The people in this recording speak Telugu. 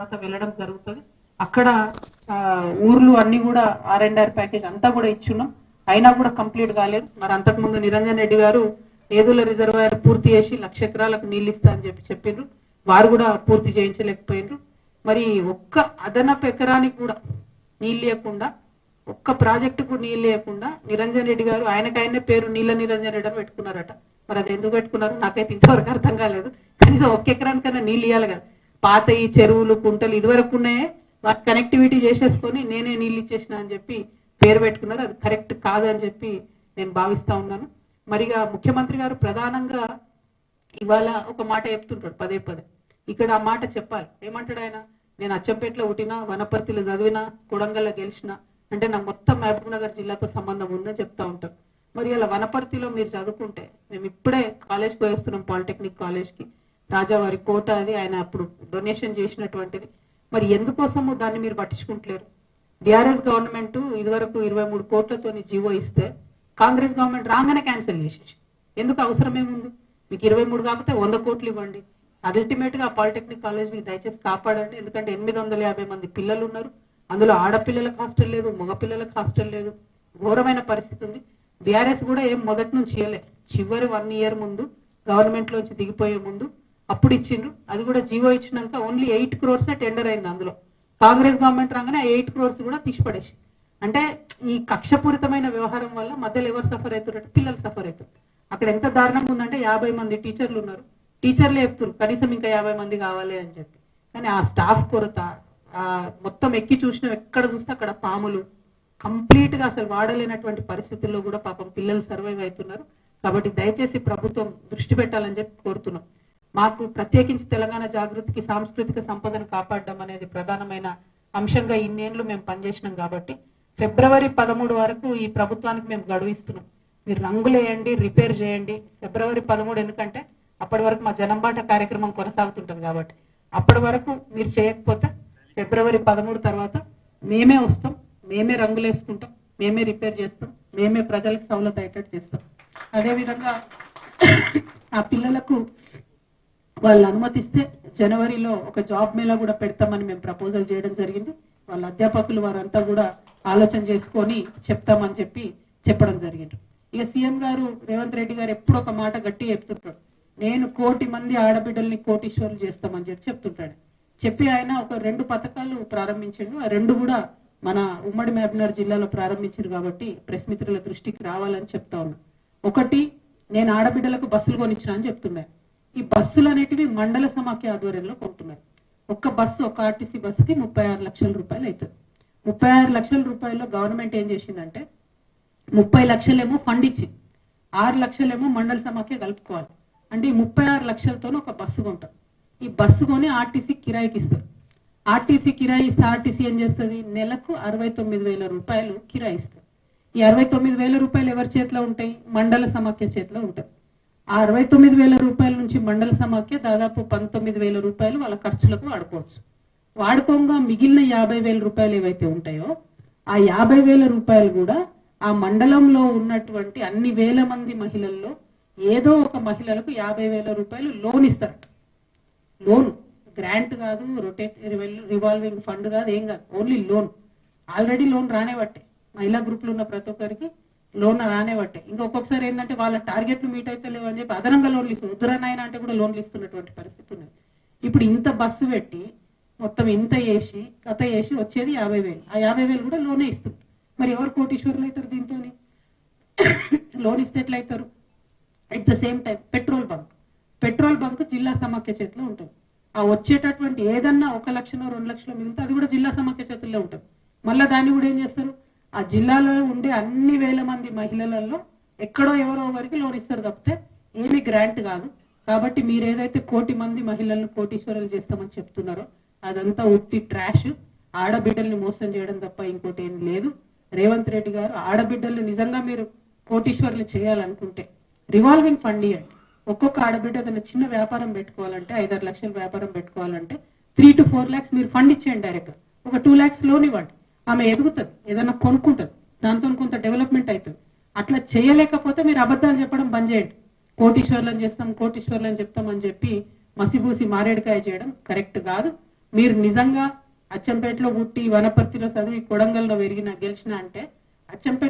తర్వాత వెళ్ళడం జరుగుతుంది. అక్కడ ఆ, ఊర్లు అన్ని కూడా ఆర్ అండ్ ఆర్ ప్యాకేజ్ అంతా కూడా ఇచ్చున్నాం. అయినా కూడా కంప్లీట్ కాలేదు. మరి అంతకుముందు నిరంజన్ రెడ్డి గారు ఏదుల రిజర్వాయర్ పూర్తి చేసి లక్ష ఎకరాలకు నీళ్ళు ఇస్తా అని చెప్పి చెప్పిండ్రు. వారు కూడా పూర్తి చేయించలేకపోయినరు మరి ఒక్క అదనపు ఎకరానికి కూడా నీళ్ళు లేకుండా ఒక్క ప్రాజెక్టుకు నీళ్ళు లేకుండా నిరంజన్ రెడ్డి గారు ఆయనకైనా పేరు నీళ్ళ నిరంజన్ రెడ్డి అని పెట్టుకున్నారట. మరి అది ఎందుకు పెట్టుకున్నారు? నాకైతే ఇంతవరకు అర్థం కాలేదు. కనీసం ఒక్క ఎకరానికైనా నీళ్ళు ఇవ్వాలి కదా. పాత ఈ చెరువులు కుంటలు ఇదివరకు ఉన్నాయే వాటి కనెక్టివిటీ చేసేసుకొని నేనే నీళ్ళు ఇచ్చేసిన అని చెప్పి పేరు పెట్టుకున్నారు. అది కరెక్ట్ కాదని చెప్పి నేను భావిస్తా ఉన్నాను. మరిగా ముఖ్యమంత్రి గారు ప్రధానంగా ఇవాళ ఒక మాట చెప్తుంటాడు పదే పదే. ఇక్కడ ఆ మాట చెప్పాలి. ఏమంటాడు ఆయన? నేను అచ్చంపేటలో పుట్టినా వనపర్తిలో చదివినా కొడంగల్లో గెలిచిన అంటే నా మొత్తం మహబూబ్ నగర్ జిల్లాతో సంబంధం ఉందని చెప్తా ఉంటాడు. మరి ఇలా వనపర్తిలో మీరు చదువుకుంటే మేము ఇప్పుడే కాలేజ్కి వేస్తున్నాం పాలిటెక్నిక్ కాలేజ్కి రాజావారి కోట అది ఆయన అప్పుడు డొనేషన్ చేసినటువంటిది. మరి ఎందుకోసము దాన్ని మీరు పట్టించుకుంటలేరు? బీఆర్ఎస్ గవర్నమెంట్ ఇదివరకు ఇరవై మూడు కోట్లతోని జీవో ఇస్తే కాంగ్రెస్ గవర్నమెంట్ రాగానే క్యాన్సిల్ చేసేసి. ఎందుకు అవసరమేముంది మీకు ఇరవై మూడు కాకపోతే వంద కోట్లు ఇవ్వండి. అల్టిమేట్గా పాలిటెక్నిక్ కాలేజ్ని దయచేసి కాపాడండి. ఎందుకంటే ఎనిమిది వందల యాభై మంది పిల్లలు ఉన్నారు. అందులో ఆడపిల్లలకు హాస్టల్ లేదు మగపిల్లలకు హాస్టల్ లేదు. ఘోరమైన పరిస్థితి ఉంది. బీఆర్ఎస్ కూడా ఏం మొదటి నుంచి చేయలే. చివరి వన్ ఇయర్ ముందు గవర్నమెంట్ లోంచి దిగిపోయే ముందు అప్పుడు ఇచ్చిండ్రు. అది కూడా జీవో ఇచ్చినాక ఓన్లీ ఎయిట్ క్రోర్స్ టెండర్ అయింది అందులో. కాంగ్రెస్ గవర్నమెంట్ రాగానే ఎయిట్ క్రోర్స్ కూడా తీసిపడేసి అంటే ఈ కక్షపూరితమైన వ్యవహారం వల్ల మధ్యలో ఎవరు సఫర్ అవుతున్నట్టు పిల్లలు సఫర్ అవుతారు అక్కడ ఎంత దారుణంగా ఉందంటే యాభై మంది టీచర్లు ఉన్నారు. టీచర్లు చెప్తారు కనీసం ఇంకా యాభై మంది కావాలి అని చెప్పి. కానీ ఆ స్టాఫ్ కొరత ఆ మొత్తం ఎక్కి చూసిన ఎక్కడ చూస్తే అక్కడ పాములు. కంప్లీట్గా అసలు వాడలేనటువంటి పరిస్థితుల్లో కూడా పాపం పిల్లలు సర్వైవ్ అవుతున్నారు. కాబట్టి దయచేసి ప్రభుత్వం దృష్టి పెట్టాలని చెప్పి కోరుతున్నాం. మాకు ప్రత్యేకించి తెలంగాణ జాగృతికి సాంస్కృతిక సంపదను కాపాడడం అనేది ప్రధానమైన అంశంగా ఇన్నేళ్ళు మేము పనిచేసినాం కాబట్టి ఫిబ్రవరి పదమూడు వరకు ఈ ప్రభుత్వానికి మేము గడువు ఇస్తున్నాం మీరు రంగులేయండి రిపేర్ చేయండి. ఫిబ్రవరి పదమూడు ఎందుకంటే అప్పటి వరకు మా జనంబాట కార్యక్రమం కొనసాగుతుంటుంది కాబట్టి అప్పటి వరకు మీరు చేయకపోతే ఫిబ్రవరి పదమూడు తర్వాత మేమే వస్తాం మేమే రంగులు వేసుకుంటాం మేమే రిపేర్ చేస్తాం మేమే ప్రజలకు సౌలత అయ్యేటట్టు చేస్తాం. అదేవిధంగా ఆ పిల్లలకు వాళ్ళు అనుమతిస్తే జనవరిలో ఒక జాబ్ మేళా కూడా పెడతామని మేము ప్రపోజల్ చేయడం జరిగింది. వాళ్ళ అధ్యాపకులు వారంతా కూడా ఆలోచన చేసుకొని చెప్తామని చెప్పి చెప్పడం జరిగింది. ఇక సీఎం గారు రేవంత్ రెడ్డి గారు ఎప్పుడు ఒక మాట గట్టి చెప్తుంటాడు. నేను కోటి మంది ఆడబిడ్డల్ని కోటీశ్వరులు చేస్తామని చెప్పి చెప్తుంటాడు. చెప్పి ఆయన ఒక రెండు పథకాలు ప్రారంభించాడు. ఆ రెండు కూడా మన ఉమ్మడి మహబూబ్నగర్ జిల్లాలో ప్రారంభించారు కాబట్టి ప్రెస్ మిత్రుల దృష్టికి రావాలని చెప్తా ఉన్నా. ఒకటి నేను ఆడబిడ్డలకు బస్సులు కొనిచ్చిన అని చెప్తున్నాను ఈ బస్సులు అనేటివి మండల సమాఖ్య ఆధ్వర్యంలో కొంటున్నారు ఒక్క బస్సు ఒక ఆర్టీసీ బస్సుకి ముప్పై ఆరు లక్షల రూపాయలు అవుతుంది. ముప్పై ఆరు లక్షల రూపాయల్లో గవర్నమెంట్ ఏం చేసిందంటే ముప్పై లక్షలేమో ఫండ్ ఇచ్చింది ఆరు లక్షలేమో మండల సమాఖ్య కలుపుకోవాలి. అంటే ఈ ముప్పై ఆరు లక్షలతోనే ఒక బస్సు కొంటారు ఈ బస్సు కొని ఆర్టీసీ కిరాయికి ఇస్తారు. ఆర్టీసీ కిరాయి ఇస్తే ఆర్టీసీ ఏం చేస్తుంది? నెలకు అరవై తొమ్మిది వేల రూపాయలు కిరాయి ఇస్తారు ఈ అరవై తొమ్మిది వేల రూపాయలు ఎవరి చేతిలో ఉంటాయి? మండల సమాఖ్య చేతిలో ఉంటాయి. ఆ అరవై తొమ్మిది వేల రూపాయల నుంచి మండల సమాఖ్య దాదాపు పంతొమ్మిది వేల రూపాయలు వాళ్ళ ఖర్చులకు వాడుకోవచ్చు. వాడుకోగా మిగిలిన యాభై వేల రూపాయలు ఏవైతే ఉంటాయో ఆ యాభై వేల రూపాయలు కూడా ఆ మండలంలో ఉన్నటువంటి అన్ని వేల మంది మహిళల్లో ఏదో ఒక మహిళలకు యాభై వేల రూపాయలు లోన్ ఇస్తారట. లోన్. గ్రాంట్ కాదు రొటేట్ రివాల్వింగ్ ఫండ్ కాదు ఏం కాదు. Only loan. ఆల్రెడీ లోన్ రానే పట్టే. మహిళా గ్రూప్లు ఉన్న ప్రతి ఒక్కరికి లోన్ రానే పట్టే ఇంకా ఒక్కొక్కసారి ఏంటంటే వాళ్ళ టార్గెట్లు మీట్ అయితే లేవు అని చెప్పి అదనంగా లోన్లు ఇస్తారు ఉద్దరనాయన అంటే కూడా లోన్లు ఇస్తున్నటువంటి పరిస్థితి ఉన్నది. ఇప్పుడు ఇంత బస్సు పెట్టి మొత్తం ఇంత వేసి కథ వేసి వచ్చేది యాభై వేలు. ఆ యాభై వేలు కూడా లోనే ఇస్తుంది మరి ఎవరు కోటీశ్వరులు అవుతారు దీంతో లోన్ ఇస్తే ఎట్లయితారు? అవుతారు at the same time petrol bunk. Petrol bunk జిల్లా సమాఖ్య చేతిలో ఉంటుంది. ఆ వచ్చేటటువంటి ఏదన్నా ఒక లక్షలో రెండు లక్షలో మిగిలితే అది కూడా జిల్లా సమాఖ్య చేతుల్లో ఉంటుంది. మళ్ళీ దాన్ని కూడా ఏం చేస్తారు? ఆ జిల్లాలో ఉండే అన్ని వేల మంది మహిళలలో ఎక్కడో ఎవరో ఒకరికి లోన్ ఇస్తారు తప్పితే ఏమి గ్రాంట్ కాదు. కాబట్టి మీరు ఏదైతే కోటి మంది మహిళలను కోటీశ్వరులు చేస్తామని చెప్తున్నారో అదంతా ఉత్తి ట్రాష్. ఆడబిడ్డల్ని మోసం చేయడం తప్ప ఇంకోటి ఏం లేదు. రేవంత్ రెడ్డి గారు ఆడబిడ్డలు నిజంగా మీరు కోటీశ్వరులు చేయాలనుకుంటే రివాల్వింగ్ ఫండ్ ఇవ్వండి. ఒక్కొక్క ఆడబిడ్డ తన చిన్న వ్యాపారం పెట్టుకోవాలంటే ఐదారు లక్షల వ్యాపారం పెట్టుకోవాలంటే త్రీ టు ఫోర్ ల్యాక్స్ మీరు ఫండ్ ఇచ్చేయండి డైరెక్ట్ ఒక టూ ల్యాక్స్ లోన్ ఇవ్వండి. ఆమె ఎదుగుతుంది. ఏదైనా కొనుక్కుంటుంది దాంతో కొంత డెవలప్మెంట్ అవుతుంది. అట్లా చేయలేకపోతే మీరు అబద్ధాలు చెప్పడం బంద్ చేయండి. కోటీశ్వర్లను చేస్తాం కోటీశ్వర్లను చెప్తాం అని చెప్పి మసిబూసి మారేడుకాయ చేయడం కరెక్ట్ కాదు. మీరు నిజంగా అచ్చంపేటలో పుట్టి వనపర్తిలో చదివి కొడంగల్లో పెరిగిన గెలిచిన అంటే అచ్చంపేట